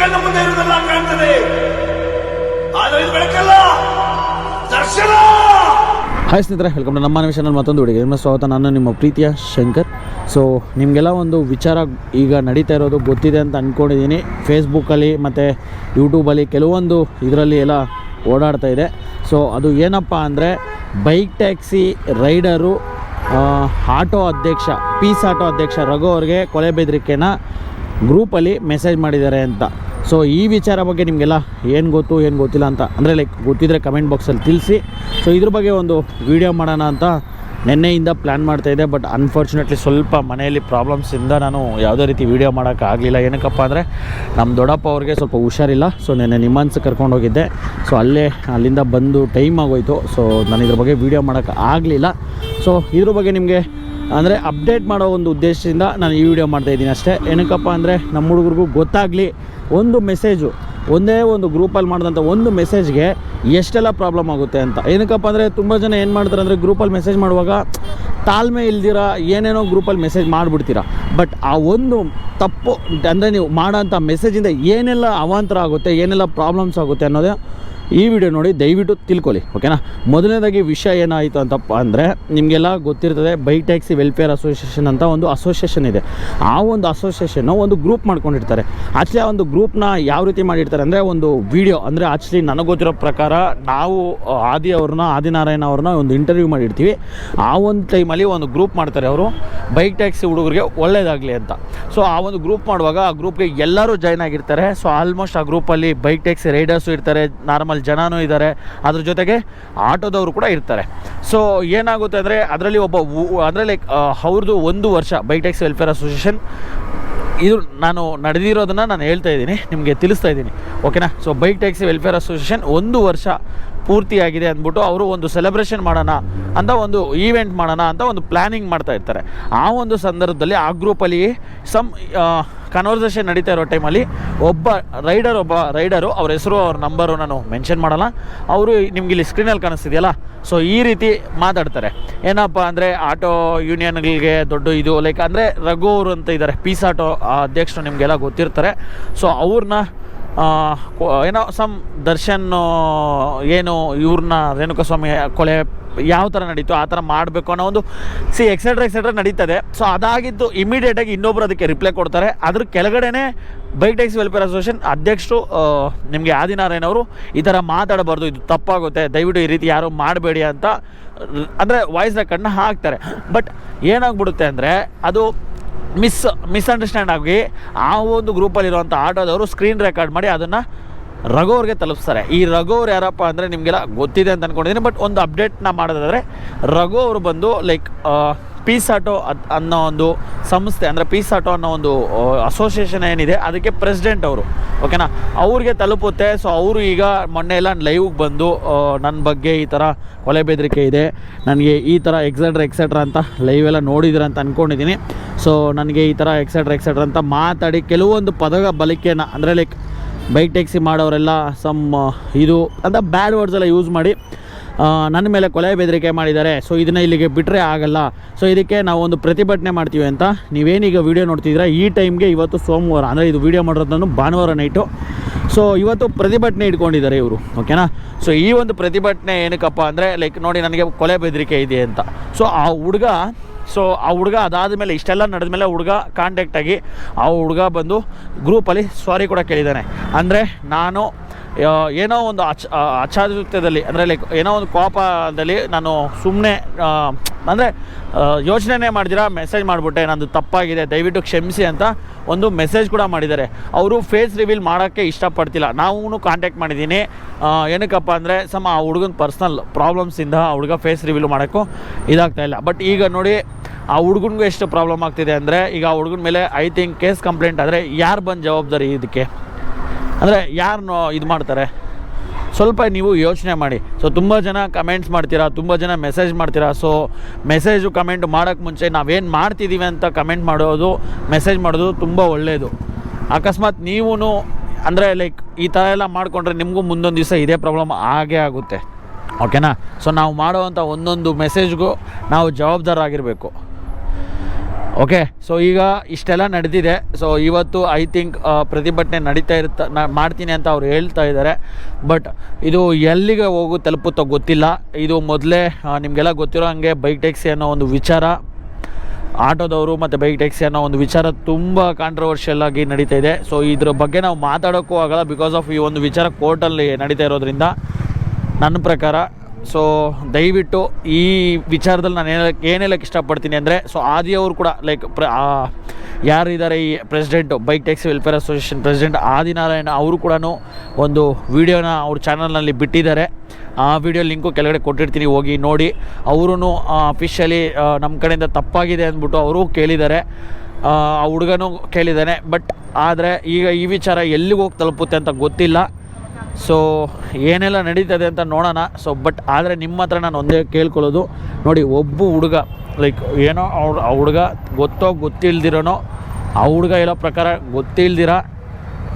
ಕಣ್ಣ ಮುಂದೆ ಇರುವುದೆಲ್ಲ ಕಾಣ್ತದೆ. ಆದರೆ ಇದು ಬೆಳಕಲ್ಲ, ದರ್ಶನ! ಹಾಯ್ ಸ್ನೇಹಿತರೆ ವೆಲ್ಕಮ್ ನಮ್ಮ ಚಾನಲ್ ಮತ್ತೊಂದು ಹುಡುಗಿ ನಿಮ್ಮ ಸ್ವಾಗತ. ನಾನು ನಿಮ್ಮ ಪ್ರೀತಿಯ ಶಂಕರ್. ಸೊ ನಿಮಗೆಲ್ಲ ಒಂದು ವಿಚಾರ ಈಗ ನಡೀತಾ ಇರೋದು ಗೊತ್ತಿದೆ ಅಂತ ಅಂದ್ಕೊಂಡಿದ್ದೀನಿ ಫೇಸ್ಬುಕ್ಕಲ್ಲಿ ಮತ್ತು ಯೂಟ್ಯೂಬಲ್ಲಿ ಕೆಲವೊಂದು ಇದರಲ್ಲಿ ಎಲ್ಲ ಓಡಾಡ್ತಾ ಇದೆ. ಸೊ ಅದು ಏನಪ್ಪ ಅಂದರೆ ಬೈಕ್ ಟ್ಯಾಕ್ಸಿ ರೈಡರು ಆಟೋ ಅಧ್ಯಕ್ಷ ಪೀಸ್ ಆಟೋ ಅಧ್ಯಕ್ಷ ರಘು ಅವ್ರಿಗೆ ಕೊಲೆ ಬೆದರಿಕೆನ ಗ್ರೂಪಲ್ಲಿ ಮೆಸೇಜ್ ಮಾಡಿದ್ದಾರೆ ಅಂತ. ಸೊ ಈ ವಿಚಾರ ಬಗ್ಗೆ ನಿಮಗೆಲ್ಲ ಏನು ಗೊತ್ತು, ಏನು ಗೊತ್ತಿಲ್ಲ ಅಂತ, ಅಂದರೆ ಲೈಕ್ ಗೊತ್ತಿದ್ದರೆ ಕಮೆಂಟ್ ಬಾಕ್ಸಲ್ಲಿ ತಿಳಿಸಿ. ಸೊ ಇದ್ರ ಬಗ್ಗೆ ಒಂದು ವಿಡಿಯೋ ಮಾಡೋಣ ಅಂತ ನಿನ್ನೆಯಿಂದ ಪ್ಲ್ಯಾನ್ ಮಾಡ್ತಾಯಿದ್ದೆ ಬಟ್ ಅನ್ಫಾರ್ಚುನೇಟ್ಲಿ ಸ್ವಲ್ಪ ಮನೆಯಲ್ಲಿ ಪ್ರಾಬ್ಲಮ್ಸಿಂದ ನಾನು ಯಾವುದೇ ರೀತಿ ವೀಡಿಯೋ ಮಾಡೋಕ್ಕಾಗಲಿಲ್ಲ ಏನಕ್ಕಪ್ಪ ಅಂದರೆ ನಮ್ಮ ದೊಡ್ಡಪ್ಪ ಅವ್ರಿಗೆ ಸ್ವಲ್ಪ ಹುಷಾರಿಲ್ಲ ಸೊ ನೆನ್ನೆ ನಿಮ್ಮನ್ಸ್ ಕರ್ಕೊಂಡು ಹೋಗಿದ್ದೆ. ಸೊ ಅಲ್ಲೇ, ಅಲ್ಲಿಂದ ಬಂದು ಟೈಮ್ ಆಗೋಯ್ತು. ಸೊ ನಾನು ಇದ್ರ ಬಗ್ಗೆ ವೀಡಿಯೋ ಮಾಡೋಕ್ಕೆ ಆಗಲಿಲ್ಲ. ಸೊ ಇದ್ರ ಬಗ್ಗೆ ನಿಮಗೆ ಅಂದರೆ ಅಪ್ಡೇಟ್ ಮಾಡೋ ಒಂದು ಉದ್ದೇಶದಿಂದ ನಾನು ಈ ವಿಡಿಯೋ ಮಾಡ್ತಾ ಇದ್ದೀನಿ ಅಷ್ಟೇ. ಏನಕ್ಕಪ್ಪ ಅಂದರೆ ನಮ್ಮ ಹುಡುಗರಿಗೂ ಗೊತ್ತಾಗಲಿ, ಒಂದು ಮೆಸೇಜು ಒಂದೇ ಒಂದು ಗ್ರೂಪಲ್ಲಿ ಮಾಡಿದಂಥ ಒಂದು ಮೆಸೇಜ್ಗೆ ಎಷ್ಟೆಲ್ಲ ಪ್ರಾಬ್ಲಮ್ ಆಗುತ್ತೆ ಅಂತ. ಏನಕ್ಕಪ್ಪ ಅಂದರೆ ತುಂಬ ಜನ ಏನು ಮಾಡ್ತಾರೆ ಅಂದರೆ ಗ್ರೂಪಲ್ಲಿ ಮೆಸೇಜ್ ಮಾಡುವಾಗ ತಾಳ್ಮೆ ಇಲ್ದಿರ ಏನೇನೋ ಗ್ರೂಪಲ್ಲಿ ಮೆಸೇಜ್ ಮಾಡಿಬಿಡ್ತೀರ. ಬಟ್ ಆ ಒಂದು ತಪ್ಪು, ಅಂದರೆ ನೀವು ಮಾಡೋಂಥ ಮೆಸೇಜಿಂದ ಏನೆಲ್ಲ ಅವಾಂತರ ಆಗುತ್ತೆ, ಏನೆಲ್ಲ ಪ್ರಾಬ್ಲಮ್ಸ್ ಆಗುತ್ತೆ ಅನ್ನೋದೇ ಈ ವಿಡಿಯೋ ನೋಡಿ ದಯವಿಟ್ಟು ತಿಳ್ಕೊಳ್ಳಿ ಓಕೆನಾ ಮೊದಲನೇದಾಗಿ ವಿಷಯ ಏನಾಯಿತು ಅಂತಪ್ಪ ಅಂದರೆ ನಿಮಗೆಲ್ಲ ಗೊತ್ತಿರ್ತದೆ ಬೈಕ್ ಟ್ಯಾಕ್ಸಿ ವೆಲ್ಫೇರ್ ಅಸೋಸಿಯೇಷನ್ ಅಂತ ಒಂದು ಅಸೋಸಿಯೇಷನ್ ಇದೆ. ಆ ಒಂದು ಅಸೋಸಿಯೇಷನ್ನು ಒಂದು ಗ್ರೂಪ್ ಮಾಡ್ಕೊಂಡಿರ್ತಾರೆ. ಆ್ಯಕ್ಚುಲಿ ಆ ಒಂದು ಗ್ರೂಪ್ನ ಯಾವ ರೀತಿ ಮಾಡಿರ್ತಾರೆ ಅಂದರೆ ಒಂದು ವಿಡಿಯೋ ಅಂದರೆ ಆ್ಯಕ್ಚುಲಿ ನನಗೆ ಗೊತ್ತಿರೋ ಪ್ರಕಾರ ನಾವು ಆದಿ ಅವ್ರನ್ನ, ಆದಿನಾರಾಯಣ ಅವ್ರನ್ನ ಒಂದು ಇಂಟರ್ವ್ಯೂ ಮಾಡಿರ್ತೀವಿ. ಆ ಒಂದು ಟೈಮಲ್ಲಿ ಒಂದು ಗ್ರೂಪ್ ಮಾಡ್ತಾರೆ ಅವರು. ಬೈಕ್ ಟ್ಯಾಕ್ಸಿ ಹುಡುಗರಿಗೆ ಒಳ್ಳೇದಾಗಲಿ ಅಂತ. ಸೊ ಆ ಒಂದು ಗ್ರೂಪ್ ಮಾಡುವಾಗ ಆ ಗ್ರೂಪ್ಗೆ ಎಲ್ಲರೂ ಜಾಯ್ನ್ ಆಗಿರ್ತಾರೆ. ಸೊ ಆಲ್ಮೋಸ್ಟ್ ಆ ಗ್ರೂಪಲ್ಲಿ ಬೈಕ್ ಟ್ಯಾಕ್ಸಿ ರೈಡರ್ಸು ಇರ್ತಾರೆ ನಾರ್ಮಲ್ ಜನನೂ ಇದ್ದಾರೆ ಅದ್ರ ಜೊತೆಗೆ ಆಟೋದವರು ಕೂಡ ಇರ್ತಾರೆ. ಸೊ ಏನಾಗುತ್ತೆ ಅಂದರೆ ಅದರಲ್ಲಿ ಒಬ್ಬ ಅಂದರೆ ಲೈಕ್ ಅವ್ರದ್ದು ಒಂದು ವರ್ಷ ಬೈಕ್ ಟ್ಯಾಕ್ಸಿ ವೆಲ್ಫೇರ್ ಅಸೋಸಿಯೇಷನ್ ಇದು ನಾನು ನಡೆದಿರೋದನ್ನು ನಾನು ಹೇಳ್ತಾ ಇದ್ದೀನಿ, ನಿಮಗೆ ತಿಳಿಸ್ತಾ ಇದ್ದೀನಿ. ಓಕೆನಾ so bike taxi welfare association ಒಂದು ವರ್ಷ ಪೂರ್ತಿಯಾಗಿದೆ ಅಂದ್ಬಿಟ್ಟು ಅವರು ಒಂದು ಸೆಲೆಬ್ರೇಷನ್ ಮಾಡೋಣ ಅಂತ ಒಂದು ಈವೆಂಟ್ ಮಾಡೋಣ ಅಂತ ಒಂದು ಪ್ಲ್ಯಾನಿಂಗ್ ಮಾಡ್ತಾ ಇರ್ತಾರೆ. ಆ ಒಂದು ಸಂದರ್ಭದಲ್ಲಿ ಆ ಗ್ರೂಪಲ್ಲಿ ಸಮ್ ಕನ್ವರ್ಸೇಷನ್ ನಡೀತಾ ಇರೋ ಟೈಮಲ್ಲಿ ಒಬ್ಬ ರೈಡರ್ ಒಬ್ಬ ರೈಡರು ಅವ್ರ ಹೆಸರು, ಅವ್ರ ನಂಬರು ನಾನು ಮೆನ್ಷನ್ ಮಾಡಲ್ಲ. ಅವರು ನಿಮ್ಗೆ ಇಲ್ಲಿ ಸ್ಕ್ರೀನಲ್ಲಿ ಕಾಣಿಸ್ತಿದೆಯಲ್ಲ? ಸೊ ಈ ರೀತಿ ಮಾತಾಡ್ತಾರೆ. ಏನಪ್ಪ ಅಂದರೆ ಆಟೋ ಯೂನಿಯನ್ಗಳಿಗೆ ದೊಡ್ಡ ಇದು ಲೈಕ್ ಅಂದರೆ ರಘು ಅವರು ಅಂತ ಇದ್ದಾರೆ. ಪೀಸ್ ಆಟೋ ಅಧ್ಯಕ್ಷರು ನಿಮಗೆಲ್ಲ ಗೊತ್ತಿರ್ತಾರೆ. ಸೊ ಅವ್ರನ್ನ ಏನೋ ಸಮ್ ದರ್ಶನ್ ಏನು ಇವ್ರನ್ನ ರೇಣುಕಾಸ್ವಾಮಿ ಕೊಲೆ ಯಾವ ಥರ ನಡೀತು ಆ ಥರ ಮಾಡಬೇಕು ಅನ್ನೋ ಒಂದು ಸಿ ಎಕ್ಸೆಟ್ರಾ ಎಕ್ಸೆಟ್ರಾ ನಡೀತದೆ. ಸೊ ಅದಾಗಿದ್ದು ಇಮಿಡಿಯೇಟಾಗಿ ಇನ್ನೊಬ್ರು ಅದಕ್ಕೆ ರಿಪ್ಲೈ ಕೊಡ್ತಾರೆ. ಅದ್ರ ಕೆಳಗಡೆನೇ ಬೈಕ್ ಟ್ಯಾಕ್ಸಿ ವೆಲ್ಫೇರ್ ಅಸೋಸಿಯೇಷನ್ ಅಧ್ಯಕ್ಷರು ನಿಮಗೆ ಆದಿನಾರಾಯಣ ಅವರು ಈ ಥರ ಮಾತಾಡಬಾರ್ದು, ಇದು ತಪ್ಪಾಗುತ್ತೆ, ದಯವಿಟ್ಟು ಈ ರೀತಿ ಯಾರು ಮಾಡಬೇಡಿ ಅಂತ, ಅಂದರೆ ವಾಯ್ಸ್ ರೆಕಾರ್ಡ್ನ ಹಾಕ್ತಾರೆ. ಬಟ್ ಏನಾಗ್ಬಿಡುತ್ತೆ ಅಂದರೆ, ಅದು ಮಿಸ್, ಮಿಸ್ಅಂಡರ್ಸ್ಟ್ಯಾಂಡ್ ಆಗಿ ಆ ಒಂದು ಗ್ರೂಪಲ್ಲಿರುವಂಥ ಆಟೋದವರು ಸ್ಕ್ರೀನ್ ರೆಕಾರ್ಡ್ ಮಾಡಿ ಅದನ್ನು ರಘು ಅವ್ರಿಗೆ ತಲುಪಿಸ್ತಾರೆ. ಈ ರಘು ಅವ್ರು ಯಾರಪ್ಪ ಅಂದರೆ ನಿಮಗೆಲ್ಲ ಗೊತ್ತಿದೆ ಅಂತ ಅಂದ್ಕೊಂಡಿದ್ದೀನಿ ಬಟ್ ಒಂದು ಅಪ್ಡೇಟ್ನ ಮಾಡೋದಾದರೆ ರಘು ಅವರು ಬಂದು ಲೈಕ್ ಪೀಸ್ ಆಟೋ ಅದ್ ಅನ್ನೋ ಒಂದು ಸಂಸ್ಥೆ, ಅಂದರೆ ಪೀಸ್ ಆಟೋ ಅನ್ನೋ ಒಂದು ಅಸೋಸಿಯೇಷನ್ ಏನಿದೆ, ಅದಕ್ಕೆ ಪ್ರೆಸಿಡೆಂಟ್ ಅವರು ಓಕೆನಾ ಅವ್ರಿಗೆ ತಲುಪುತ್ತೆ ಸೊ ಅವರು ಈಗ ಮೊನ್ನೆ ಎಲ್ಲ ಲೈವ್ಗೆ ಬಂದು ನನ್ನ ಬಗ್ಗೆ ಈ ಥರ ಕೊಲೆ ಬೆದರಿಕೆ ಇದೆ, ನನಗೆ ಈ ಥರ ಎಕ್ಸೆಟ್ರಾ ಎಕ್ಸೆಟ್ರಾ ಅಂತ ಲೈವ್ ಎಲ್ಲ ನೋಡಿದಿರ ಅಂತ ಅಂದ್ಕೊಂಡಿದ್ದೀನಿ ಸೊ ನನಗೆ ಈ ಥರ ಎಕ್ಸೆಟ್ರಾ ಎಕ್ಸೆಟ್ರಾ ಅಂತ ಮಾತಾಡಿ ಕೆಲವೊಂದು ಪದಗಳ ಬಲಿಕೆನ, ಅಂದರೆ ಲೈಕ್ ಬೈಕ್ ಟ್ಯಾಕ್ಸಿ ಮಾಡೋರೆಲ್ಲ ಸಮ್ ಇದು, ಅಂತ ಬ್ಯಾಡ್ ವರ್ಡ್ಸ್ ಎಲ್ಲ ಯೂಸ್ ಮಾಡಿ ನನ್ನ ಮೇಲೆ ಕೊಲೆ ಬೆದರಿಕೆ ಮಾಡಿದ್ದಾರೆ. ಸೊ ಇದನ್ನು ಇಲ್ಲಿಗೆ ಬಿಟ್ಟರೆ ಆಗಲ್ಲ. ಸೊ ಇದಕ್ಕೆ ನಾವು ಒಂದು ಪ್ರತಿಭಟನೆ ಮಾಡ್ತೀವಿ ಅಂತ. ನೀವೇನೀಗ ವಿಡಿಯೋ ನೋಡ್ತಿದ್ದೀರಾ? ಈ ಟೈಮ್ಗೆ ಇವತ್ತು ಸೋಮವಾರ, ಅಂದರೆ ಇದು ವಿಡಿಯೋ ಮಾಡೋದನ್ನು ಭಾನುವಾರ ನೈಟು ಸೊ ಇವತ್ತು ಪ್ರತಿಭಟನೆ ಇಟ್ಕೊಂಡಿದ್ದಾರೆ ಇವರು ಓಕೆನಾ ಸೊ ಈ ಒಂದು ಪ್ರತಿಭಟನೆ ಏನಕ್ಕಪ್ಪ ಅಂದರೆ ಲೈಕ್ ನೋಡಿ, ನನಗೆ ಕೊಲೆ ಬೆದರಿಕೆ ಇದೆ ಅಂತ. ಸೊ ಆ ಹುಡುಗ ಸೊ ಆ ಹುಡುಗ ಅದಾದ ಮೇಲೆ, ಇಷ್ಟೆಲ್ಲ ನಡೆದ ಮೇಲೆ ಹುಡುಗ ಕಾಂಟ್ಯಾಕ್ಟಾಗಿ ಆ ಹುಡುಗ ಬಂದು ಗ್ರೂಪಲ್ಲಿ ಸಾರಿ ಕೂಡ ಕೇಳಿದ್ದಾನೆ. ಅಂದರೆ, ನಾನು ಏನೋ ಒಂದು ಅಚ್ ಅಚಾತುತ್ಯದಲ್ಲಿ ಅಂದರೆ ಲೈಕ್ ಏನೋ ಒಂದು ಕೋಪದಲ್ಲಿ ನಾನು ಸುಮ್ಮನೆ ಅಂದರೆ ಯೋಚನೆ ಮಾಡಿದಿರ ಮೆಸೇಜ್ ಮಾಡಿಬಿಟ್ಟೆ, ನಂದು ತಪ್ಪಾಗಿದೆ, ದಯವಿಟ್ಟು ಕ್ಷಮಿಸಿ ಅಂತ ಒಂದು ಮೆಸೇಜ್ ಕೂಡ ಮಾಡಿದ್ದಾರೆ. ಅವರು ಫೇಸ್ ರಿವೀಲ್ ಮಾಡೋಕ್ಕೆ ಇಷ್ಟಪಡ್ತಿಲ್ಲ. ನಾವು ಕಾಂಟ್ಯಾಕ್ಟ್ ಮಾಡಿದ್ದೀನಿ. ಏನಕ್ಕಪ್ಪ ಅಂದರೆ, ಸಮ, ಆ ಹುಡುಗನ ಪರ್ಸ್ನಲ್ ಪ್ರಾಬ್ಲಮ್ಸಿಂದ ಆ ಹುಡುಗ ಫೇಸ್ ರಿವೀಲ್ ಮಾಡೋಕ್ಕೂ ಇದಾಗ್ತಾ ಇಲ್ಲ. ಬಟ್ ಈಗ ನೋಡಿ, ಆ ಹುಡುಗನಿಗೂ ಎಷ್ಟು ಪ್ರಾಬ್ಲಮ್ ಆಗ್ತಿದೆ ಅಂದರೆ, ಈಗ ಆ ಹುಡುಗನ ಮೇಲೆ ಐ ಥಿಂಕ್ ಕೇಸ್ ಕಂಪ್ಲೇಂಟ್ ಆದರೆ ಯಾರು ಬಂದು ಜವಾಬ್ದಾರಿ ಇದಕ್ಕೆ? ಅಂದರೆ ಯಾರನ್ನು ಇದು ಮಾಡ್ತಾರೆ. ಸ್ವಲ್ಪ ನೀವು ಯೋಚನೆ ಮಾಡಿ. ಸೊ ತುಂಬ ಜನ ಕಮೆಂಟ್ಸ್ ಮಾಡ್ತೀರಾ, ತುಂಬ ಜನ ಮೆಸೇಜ್ ಮಾಡ್ತೀರಾ. ಸೊ ಮೆಸೇಜು ಕಮೆಂಟ್ ಮಾಡೋಕ್ಕೆ ಮುಂಚೆ ನಾವೇನು ಮಾಡ್ತಿದ್ದೀವಿ ಅಂತ ಕಮೆಂಟ್ ಮಾಡೋದು ಮೆಸೇಜ್ ಮಾಡೋದು ತುಂಬ ಒಳ್ಳೆಯದು ಅಕಸ್ಮಾತ್ ನೀವೂ ಅಂದರೆ ಲೈಕ್ ಈ ಥರ ಎಲ್ಲ ಮಾಡಿಕೊಂಡ್ರೆ ನಿಮಗೂ ಮುಂದೊಂದು ದಿವಸ ಇದೇ ಪ್ರಾಬ್ಲಮ್ ಆಗೇ ಆಗುತ್ತೆ. ಓಕೆನಾ ಸೊ ನಾವು ಮಾಡೋವಂಥ ಒಂದೊಂದು ಮೆಸೇಜ್ಗೂ ನಾವು ಜವಾಬ್ದಾರಾಗಿರಬೇಕು. ಓಕೆ ಸೊ ಈಗ ಇಷ್ಟೆಲ್ಲ ನಡೆದಿದೆ. ಸೊ ಇವತ್ತು ಐ ಥಿಂಕ್ ಪ್ರತಿಭಟನೆ ನಡೀತಾ ಇರ್ತ ಮಾಡ್ತೀನಿ ಅಂತ ಅವ್ರು ಹೇಳ್ತಾ ಇದ್ದಾರೆ. ಬಟ್ ಇದು ಎಲ್ಲಿಗೆ ಹೋಗು ತಲುಪುತ್ತೋ ಗೊತ್ತಿಲ್ಲ. ಇದು ಮೊದಲೇ ನಿಮಗೆಲ್ಲ ಗೊತ್ತಿರೋ ಹಾಗೆ ಬೈಕ್ ಟ್ಯಾಕ್ಸಿ ಅನ್ನೋ ಒಂದು ವಿಚಾರ, ಆಟೋದವರು ಮತ್ತು ಬೈಕ್ ಟ್ಯಾಕ್ಸಿ ಅನ್ನೋ ಒಂದು ವಿಚಾರ ತುಂಬ ಕಾಂಟ್ರವರ್ಷಿಯಲ್ ಆಗಿ ನಡೀತಾ ಇದೆ. ಸೊ ಇದ್ರ ಬಗ್ಗೆ ನಾವು ಮಾತಾಡೋಕ್ಕೂ ಆಗಲ್ಲ ಬಿಕಾಸ್ ಆಫ್ ಈ ಒಂದು ವಿಚಾರ ಕೋರ್ಟಲ್ಲಿ ನಡೀತಾ ಇರೋದ್ರಿಂದ. ನನ್ನ ಪ್ರಕಾರ ಸೊ ದಯವಿಟ್ಟು ಈ ವಿಚಾರದಲ್ಲಿ ನಾನು ಏನ ಏನು ಹೇಳಕ್ಕೆ ಇಷ್ಟಪಡ್ತೀನಿ ಅಂದರೆ ಸೊ ಆದಿಯವರು ಕೂಡ ಲೈಕ್ ಪ್ರ ಯಾರಿದ್ದಾರೆ ಈ president bike taxi welfare association president Adinarayana ಅವರು ಕೂಡ ಒಂದು ವಿಡಿಯೋನ ಅವ್ರ ಚಾನಲ್ನಲ್ಲಿ ಬಿಟ್ಟಿದ್ದಾರೆ. ಆ ವಿಡಿಯೋ ಲಿಂಕು ಕೆಳಗಡೆ ಕೊಟ್ಟಿರ್ತೀನಿ, ಹೋಗಿ ನೋಡಿ. ಅವರು ಅಫಿಷಿಯಲಿ ನಮ್ಮ ಕಡೆಯಿಂದ ತಪ್ಪಾಗಿದೆ ಅಂದ್ಬಿಟ್ಟು ಅವರು ಕೇಳಿದ್ದಾರೆ. ಆ ಹುಡುಗನೂ ಕೇಳಿದ್ದಾನೆ. ಬಟ್ ಆದರೆ, ಈಗ ಈ ವಿಚಾರ ಎಲ್ಲಿಗೆ ಹೋಗಿ ತಲುಪುತ್ತೆ ಅಂತ ಗೊತ್ತಿಲ್ಲ. ಸೊ ಏನೆಲ್ಲ ನಡೀತದೆ ಅಂತ ನೋಡೋಣ. ಸೊ ಬಟ್ ಆದರೆ ನಿಮ್ಮ ಹತ್ರ ನಾನು ಒಂದೇ ಕೇಳ್ಕೊಳ್ಳೋದು. ನೋಡಿ, ಒಬ್ಬ ಹುಡುಗ ಲೈಕ್ ಏನೋ ಅವ್ರು, ಆ ಹುಡುಗ ಗೊತ್ತೋ ಗೊತ್ತಿಲ್ದಿರೋನೋ, ಆ ಹುಡುಗ ಹೇಳೋ ಪ್ರಕಾರ ಗೊತ್ತಿಲ್ದಿರ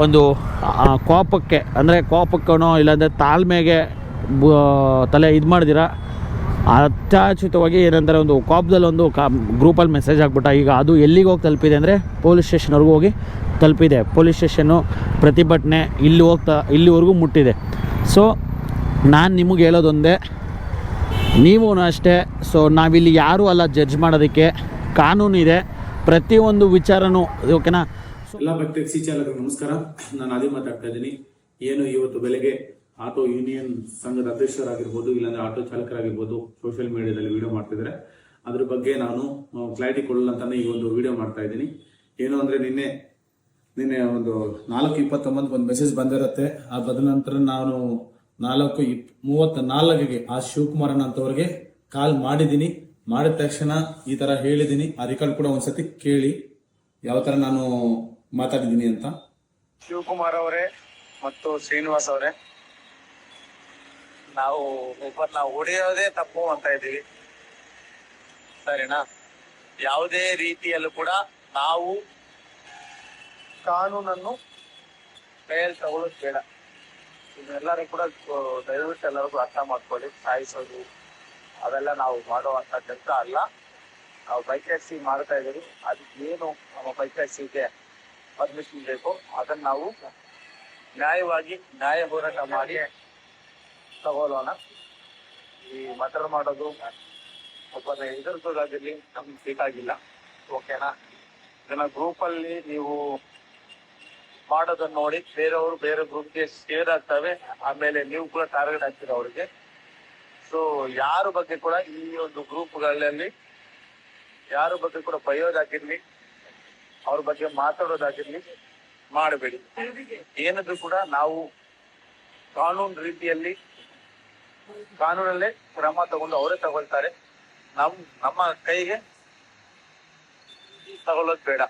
ಒಂದು ಕೋಪಕ್ಕೆ, ಅಂದರೆ ಕೋಪಕ್ಕನೋ ಇಲ್ಲಾಂದರೆ ತಾಳ್ಮೆಗೆ ತಲೆ ಇದು ಮಾಡಿದಿರ ಅತ್ಯಾಚಿತವಾಗಿ ಏನಂದರೆ ಒಂದು ಕೋಪದಲ್ಲಿ ಒಂದು ಕಾ ಗ್ರೂಪಲ್ಲಿ ಮೆಸೇಜ್ ಹಾಕ್ಬಿಟ್ಟ. ಈಗ ಅದು ಎಲ್ಲಿಗೆ ಹೋಗಿ ತಲುಪಿದೆ ಅಂದರೆ ಪೊಲೀಸ್ ಸ್ಟೇಷನ್ವರೆಗೂ ಹೋಗಿ ತಲುಪಿದೆ. ಪೊಲೀಸ್ ಸ್ಟೇಷನ್ನು ಪ್ರತಿಭಟನೆ ಇಲ್ಲಿ ಹೋಗ್ತಾ, ಇಲ್ಲಿವರೆಗೂ ಮುಟ್ಟಿದೆ. ಸೊ ನಾನು ನಿಮಗೆ ಹೇಳೋದೊಂದೇ, ನೀವು ಅಷ್ಟೇ ಸೊ ನಾವಿಲ್ಲಿ ಯಾರೂ ಅಲ್ಲ ಜಡ್ಜ್ ಮಾಡೋದಕ್ಕೆ, ಕಾನೂನು ಇದೆ. ಪ್ರತಿಯೊಂದು ವಿಚಾರನೂ, ಓಕೆನಾ? ಎಲ್ಲ ಭಕ್ತ ಟ್ಯಾಕ್ಸಿ ಚಾಲಕರಿಗೆ ನಮಸ್ಕಾರ. ನಾನು ಅದೇ ಮಾತಾಡ್ತಾ ಇದ್ದೀನಿ. ಏನು ಇವತ್ತು ಬೆಳಗ್ಗೆ ಆಟೋ ಯೂನಿಯನ್ ಸಂಘದ ಅಧ್ಯಕ್ಷರಾಗಿರ್ಬೋದು, ಇಲ್ಲಾಂದ್ರೆ ಆಟೋ ಚಾಲಕರಾಗಿರ್ಬೋದು ಸೋಷಿಯಲ್ ಮೀಡಿಯಾದಲ್ಲಿ ವಿಡಿಯೋ ಮಾಡ್ತಿದ್ದಾರೆ. ಅದ್ರ ಬಗ್ಗೆ ನಾನು ಕ್ಲಾರಿಟಿ ಕೊಡಲ್ಲ ಅಂತಾನೆ ಈ ಒಂದು ವಿಡಿಯೋ ಮಾಡ್ತಾ ಇದ್ದೀನಿ. ಏನು ಅಂದ್ರೆ ನಿನ್ನೆ ನಿನ್ನೆ ಒಂದು ನಾಲ್ಕು ಇಪ್ಪತ್ತೊಂಬತ್ತು ಒಂದು ಮೆಸೇಜ್ ಬಂದಿರುತ್ತೆ. ಆ ನಂತರ ನಾನು ನಾಲ್ಕು ಇಪ್ ಮೂವತ್ತ ನಾಲ್ಕಿಗೆ ಆ ಶಿವಕುಮಾರನ್ ಅಂತವ್ರಿಗೆ ಕಾಲ್ ಮಾಡಿದ್ದೀನಿ. ಮಾಡಿದ ತಕ್ಷಣ ಈ ತರ ಹೇಳಿದ್ದೀನಿ. ಆ ರೆಕಾರ್ಡ್ ಕೂಡ ಒಂದ್ಸತಿ ಕೇಳಿ ಯಾವ ತರ ನಾನು ಮಾತಾಡಿದ್ದೀನಿ ಅಂತ. ಶಿವಕುಮಾರ್ ಅವರೇ ಮತ್ತು ಶ್ರೀನಿವಾಸ್ ಅವರೇ, ನಾವು ಒಬ್ಬರನ್ನ ಹೊಡೆಯೋದೇ ತಪ್ಪು ಅಂತ ಇದ್ದೀವಿ. ಸರಿನಾ? ಯಾವುದೇ ರೀತಿಯಲ್ಲೂ ಕೂಡ ನಾವು ಕಾನೂನನ್ನು ಕೈಯಲ್ಲಿ ತಗೊಳ್ಳೋದು ಬೇಡ ಇದನ್ನೆಲ್ಲರೂ ಕೂಡ ದಯವಿಟ್ಟು ಎಲ್ಲರಿಗೂ ಅರ್ಥ ಮಾಡ್ಕೊಳ್ಳಿ, ಸಾಯಿಸೋದು ಅವೆಲ್ಲ ನಾವು ಮಾಡುವಂತ ಕೆಲಸ ಅಲ್ಲ. ನಾವು ಬೈಕ್ ಟ್ಯಾಕ್ಸಿ ಮಾಡ್ತಾ ಇದ್ದೀವಿ. ಅದಕ್ಕೆ ಏನು ನಮ್ಮ ಬೈಕ್ ಟ್ಯಾಕ್ಸಿಗೆ ಪರ್ಮಿಷನ್ ಬೇಕು, ಅದನ್ನ ನಾವು ನ್ಯಾಯವಾಗಿ ನ್ಯಾಯ ಹೋರಾಟ ಮಾಡಿ ತಗೊಳ್ಳೋಣ. ಈ ಮಟರ್ ಮಾಡೋದು ಒಬ್ಬನ ಎದುರಿಸೋದಾಗಿರ್ಲಿ ನಮ್ಗೆ ಬೇಕಾಗಿಲ್ಲ. ಓಕೆನಾ ಇದನ್ನ ಗ್ರೂಪ್ ಅಲ್ಲಿ ನೀವು ಮಾಡೋದನ್ನ ನೋಡಿ ಬೇರೆಯವರು ಬೇರೆ ಗ್ರೂಪ್ಗೆ ಸೇರ್ ಆಗ್ತವೆ. ಆಮೇಲೆ ನೀವು ಕೂಡ ಟಾರ್ಗೆಟ್ ಆಗ್ತೀರ ಅವ್ರಿಗೆ? ಸೊ ಯಾರ ಬಗ್ಗೆ ಕೂಡ ಈ ಒಂದು ಗ್ರೂಪ್ಗಳಲ್ಲಿ ಯಾರ ಬಗ್ಗೆ ಕೂಡ ಬೈಯೋದಾಗಿರ್ಲಿ ಅವ್ರ ಬಗ್ಗೆ ಮಾತಾಡೋದಾಗಿರ್ಲಿ ಮಾಡಬೇಡಿ. ಏನಾದ್ರೂ ಕೂಡ ನಾವು ಕಾನೂನು ರೀತಿಯಲ್ಲಿ ಕಾನೂನಲ್ಲೇ ಕ್ರಮ ತಗೊಂಡು ಅವರೇ ತಗೊಳ್ತಾರೆ. ನಮ್, ನಮ್ಮ ಕೈಗೆ ತಗೊಳ್ಳೋದು ಬೇಡ.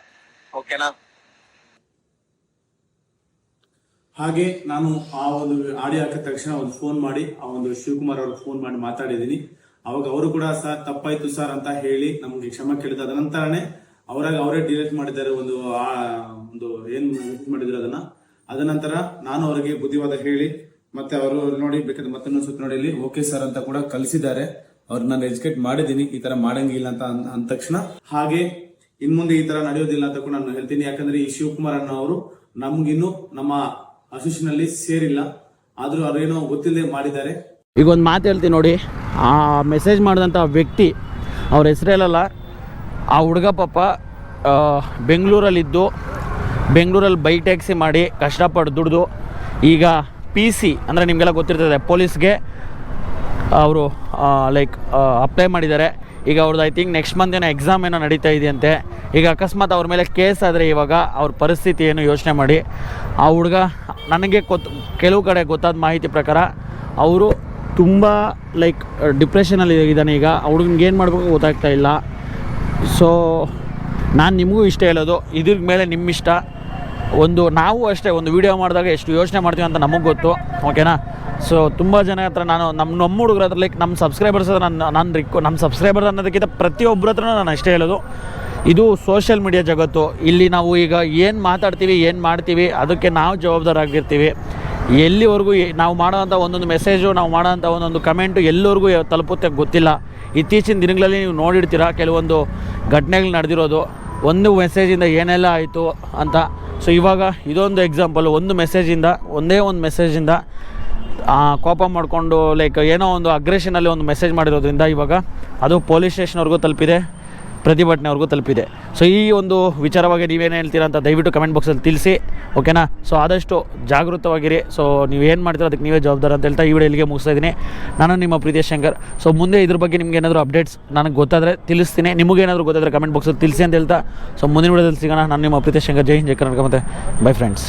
ಓಕೆನಾ ಹಾಗೆ ನಾನು ಆ ಒಂದು ಆಡಿಯೋ ಹಾಕಿದ ತಕ್ಷಣ ಒಂದು ಫೋನ್ ಮಾಡಿ, ಆ ಒಂದು ಶಿವಕುಮಾರ್ ಅವ್ರಿಗೆ ಫೋನ್ ಮಾಡಿ ಮಾತಾಡಿದ್ದೀನಿ. ಅವಾಗ ಅವರು ಕೂಡ, ಸರ್, ತಪ್ಪಾಯ್ತು ಸರ್ ಅಂತ ಹೇಳಿ ನಮಗೆ ಕ್ಷಮ ಕೇಳಿದ ಅದ ನಂತರನೇ ಅವರಾಗ ಅವರೇ ಡಿಲೀಟ್ ಮಾಡಿದ್ದಾರೆ ಒಂದು, ಆ, ಒಂದು ಏನ್ ಮಾಡಿದ್ರು ಅದನ್ನ. ಅದ ನಂತರ ನಾನು ಅವರಿಗೆ ಬುದ್ಧಿವಾದ ಹೇಳಿ, ಮತ್ತೆ ಅವರು ನೋಡಿ, ಬೇಕಾದ್ರೆ ಮತ್ತೊಂದು ಸುತ್ತ ನೋಡಿ ಓಕೆ ಸರ್ ಅಂತ ಕೂಡ ಕಲಿಸಿದ್ದಾರೆ. ಅವ್ರು ನಾನು ಎಜುಕೇಟ್ ಮಾಡಿದ್ದೀನಿ, ಈ ತರ ಮಾಡಂಗಿಲ್ಲ ಅಂತ ಅಂದ ತಕ್ಷಣ. ಹಾಗೆ ಇನ್ ಮುಂದೆ ಈ ತರ ನಡೆಯೋದಿಲ್ಲ ಅಂತ ಕೂಡ ನಾನು ಹೇಳ್ತೀನಿ. ಯಾಕಂದ್ರೆ ಈ ಶಿವಕುಮಾರ್ ಅವರು ನಮ್ಗಿನ್ನು ನಮ್ಮ ಅಸೋಸಿಯೇಷನ್ ಅಲ್ಲಿ ಸೇರಿಲ್ಲ. ಆದ್ರೂ ಅವರೇನೋ ಗೊತ್ತಿಲ್ಲದೆ ಮಾಡಿದ್ದಾರೆ. ಈಗ ಒಂದು ಮಾತು ಹೇಳ್ತೀನಿ ನೋಡಿ. ಆ ಮೆಸೇಜ್ ಮಾಡಿದಂಥ ವ್ಯಕ್ತಿ, ಅವ್ರ ಹೆಸರೇಲಲ್ಲ ಆ ಹುಡುಗ ಪಾಪ ಬೆಂಗಳೂರಲ್ಲಿದ್ದು, ಬೆಂಗಳೂರಲ್ಲಿ ಬೈಕ್ ಟ್ಯಾಕ್ಸಿ ಮಾಡಿ ಕಷ್ಟಪಟ್ಟು ದುಡ್ದು, ಈಗ ಪಿ ಸಿ ಅಂದರೆ ನಿಮಗೆಲ್ಲ ಗೊತ್ತಿರ್ತದೆ, ಪೊಲೀಸ್ಗೆ ಅವರು ಲೈಕ್ ಅಪ್ಲೈ ಮಾಡಿದ್ದಾರೆ. ಈಗ ಅವ್ರದ್ದು ಐ ಥಿಂಕ್ ನೆಕ್ಸ್ಟ್ ಮಂತ್ ಏನೋ ಎಕ್ಸಾಮ್ ಏನೋ ನಡೀತಾ ಇದೆಯಂತೆ. ಈಗ ಅಕಸ್ಮಾತ್ ಅವ್ರ ಮೇಲೆ ಕೇಸ್ ಆದರೆ ಇವಾಗ ಅವ್ರ ಪರಿಸ್ಥಿತಿ ಏನು ಯೋಚನೆ ಮಾಡಿ. ಆ ಹುಡುಗ, ನನಗೆ ಗೊತ್ತು ಕೆಲವು ಕಡೆ ಗೊತ್ತಾದ ಮಾಹಿತಿ ಪ್ರಕಾರ ಅವರು ತುಂಬ ಲೈಕ್ ಡಿಪ್ರೆಷನಲ್ಲಿ ಇದ್ದಾನೆ ಈಗ. ಹುಡುಗನಿಗೆ ಏನು ಮಾಡಬೇಕು ಗೊತ್ತಾಗ್ತಾ ಇಲ್ಲ. ಸೊ ನಾನು ನಿಮಗೂ ಇಷ್ಟ ಹೇಳೋದು, ಇದ್ರ ಮೇಲೆ ನಿಮ್ಮ ಇಷ್ಟ. ಒಂದು, ನಾವು ಅಷ್ಟೇ, ಒಂದು ವಿಡಿಯೋ ಮಾಡಿದಾಗ ಎಷ್ಟು ಯೋಚನೆ ಮಾಡ್ತೀವಿ ಅಂತ ನಮಗೆ ಗೊತ್ತು. ಓಕೆನಾ ಸೊ ತುಂಬ ಜನ ಹತ್ರ ನಾನು ನಮ್ಮ ನಮ್ಮ ಹುಡುಗರ ಹತ್ರ ಲೈಕ್ ನಮ್ಮ ಸಬ್ಸ್ಕ್ರೈಬರ್ಸ್ ಹತ್ರ ನಾನು ನಾನು ರಿಕ್ ನಮ್ಮ ಸಬ್ಸ್ಕ್ರೈಬರ್ ಅನ್ನೋದಕ್ಕಿಂತ ಪ್ರತಿಯೊಬ್ಬರ ಹತ್ರ ನಾನು ಅಷ್ಟೇ ಹೇಳೋದು. ಇದು ಸೋಷಿಯಲ್ ಮೀಡಿಯಾ ಜಗತ್ತು. ಇಲ್ಲಿ ನಾವು ಈಗ ಏನು ಮಾತಾಡ್ತೀವಿ, ಏನು ಮಾಡ್ತೀವಿ, ಅದಕ್ಕೆ ನಾವು ಜವಾಬ್ದಾರಾಗಿರ್ತೀವಿ. ಎಲ್ಲಿವರೆಗೂ ನಾವು ಮಾಡೋವಂಥ ಒಂದೊಂದು ಮೆಸೇಜು ನಾವು ಮಾಡೋವಂಥ ಒಂದೊಂದು ಕಮೆಂಟು ಎಲ್ಲರಿಗೂ ತಲುಪುತ್ತೆ ಗೊತ್ತಿಲ್ಲ. ಇತ್ತೀಚಿನ ದಿನಗಳಲ್ಲಿ ನೀವು ನೋಡಿರ್ತೀರ, ಕೆಲವೊಂದು ಘಟನೆಗಳು ನಡೆದಿರೋದು. ಒಂದು ಮೆಸೇಜಿಂದ ಏನೆಲ್ಲ ಆಯಿತು ಅಂತ. ಸೊ ಇವಾಗ ಇದೊಂದು ಎಕ್ಸಾಂಪಲ್ ಒಂದು ಮೆಸೇಜಿಂದ ಒಂದೇ ಒಂದು ಮೆಸೇಜಿಂದ ಕೋಪ ಮಾಡಿಕೊಂಡು ಲೈಕ್ ಏನೋ ಒಂದು ಅಗ್ರೆಷನಲ್ಲಿ ಒಂದು ಮೆಸೇಜ್ ಮಾಡಿರೋದ್ರಿಂದ ಇವಾಗ ಅದು ಪೊಲೀಸ್ ಸ್ಟೇಷನ್ವರೆಗೂ ತಲುಪಿದೆ ಪ್ರತಿಭಟನೆವರೆಗೂ ತಲುಪಿದೆ. ಸೊ ಈ ಒಂದು ವಿಚಾರವಾಗಿ ನೀವೇನು ಹೇಳ್ತೀರಾ ಅಂತ ದಯವಿಟ್ಟು ಕಮೆಂಟ್ ಬಾಕ್ಸಲ್ಲಿ ತಿಳಿಸಿ ಓಕೆನಾ ಸೊ ಆದಷ್ಟು ಜಾಗೃತವಾಗಿರಿ. ಸೊ ನೀವು ಏನು ಮಾಡ್ತೀರೋ ಅದಕ್ಕೆ ನೀವೇ ಜವಾಬ್ದಾರ ಅಂತ ಹೇಳ್ತಾ ಈ ವಿಡಿಯೋ ಇಲ್ಲಿಗೆ ಮುಗಿಸ್ತಾ ಇದ್ದೀನಿ. ನಾನು ನಿಮ್ಮ ಪ್ರೀತಿಯ ಶಂಕರ್. ಸೊ ಮುಂದೆ ಇದ್ರ ಬಗ್ಗೆ ನಿಮ್ಗೆ ಏನಾದರೂ ಅಪ್ಡೇಟ್ಸ್ ನನಗೆ ಗೊತ್ತಾದರೆ ತಿಳಿಸ್ತೀನಿ. ನಿಮಗೇನಾದರೂ ಗೊತ್ತಾದರೆ ಕಮೆಂಟ್ ಬಾಕ್ಸಲ್ಲಿ ತಿಳಿಸಿ ಅಂತ ಹೇಳ್ತಾ. ಸೊ ಮುಂದಿನ ವಿಡಿಯೋದಲ್ಲಿ ಸಿಗೋಣ. ನಾನು ನಿಮ್ಮ ಪ್ರೀತಿಯ ಶಂಕರ್. ಜೈ ಹಿಂದ್, ಜೈ ಕರ್ನಾಟಕ ಮತ್ತು ಬೈ ಫ್ರೆಂಡ್ಸ್